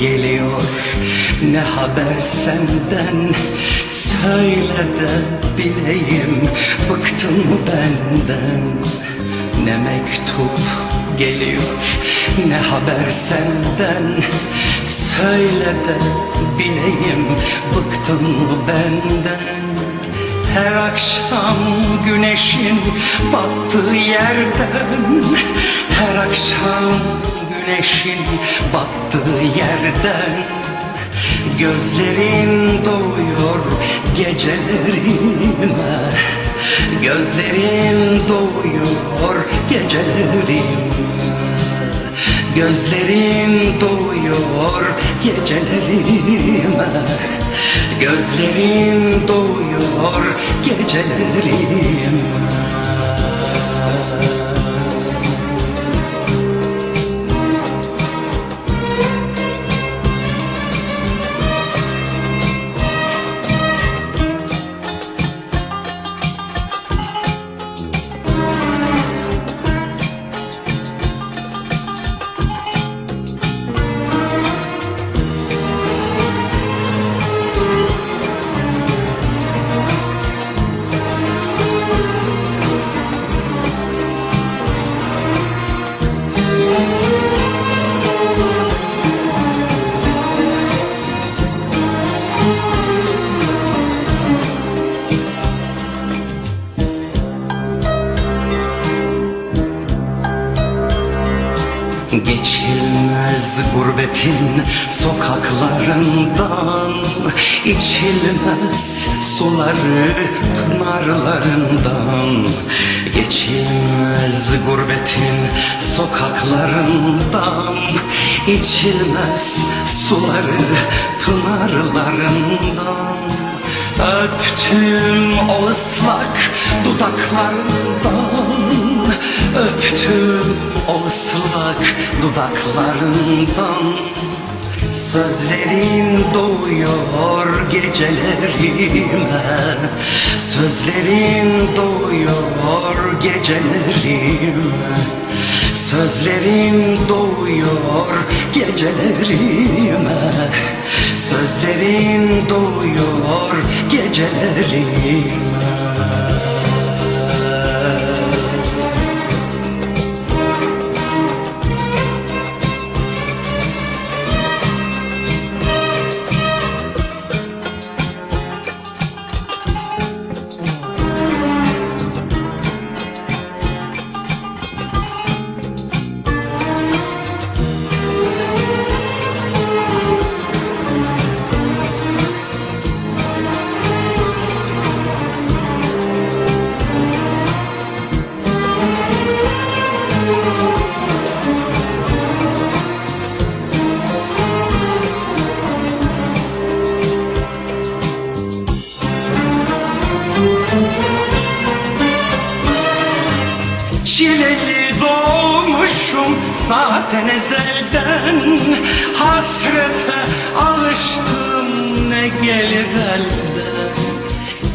geliyor. Ne haber senden? Söyle de bileyim. Bıktın benden? Ne mektup geliyor? Ne haber senden? Söyle de bileyim. Bıktın benden? Her akşam güneşin battığı yerden Her akşam güneşin battığı yerden Gözlerin doğuyor gecelerime. Gözlerin doğuyor gecelerime. Gözlerin doğuyor gecelerime. Gözlerin doğuyor gecelerime Geçilmez gurbetin sokaklarından içilmez suları pınarlarından. Geçilmez gurbetin sokaklarından içilmez suları pınarlarından. Öptüm o ıslak dudaklarından Öptüm o ıslak dudaklarından Sözlerin doğuyor gecelerime. Sözlerin doğuyor gecelerime. Sözlerin doğuyor gecelerime. Sözlerin doğuyor gecelerime Çileli doğmuşum zaten ezelden. Hasrete alıştım ne gelir elden.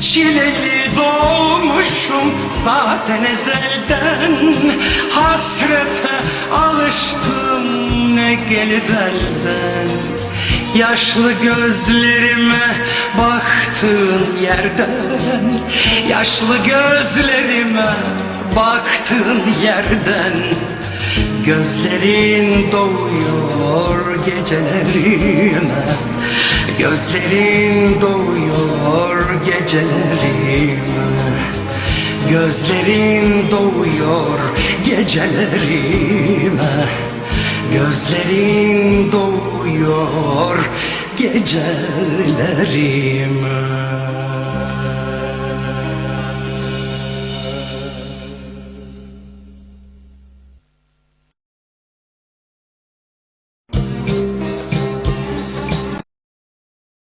Çileli doğmuşum zaten ezelden. Hasrete alıştım ne gelir elden Yaşlı gözlerime baktığın yerden Yaşlı gözlerime baktığın yerden Gözlerin doğuyor gecelerime Gözlerin doğuyor gecelerime Gözlerin doğuyor gecelerime Gözlerin doğuyor gecelerime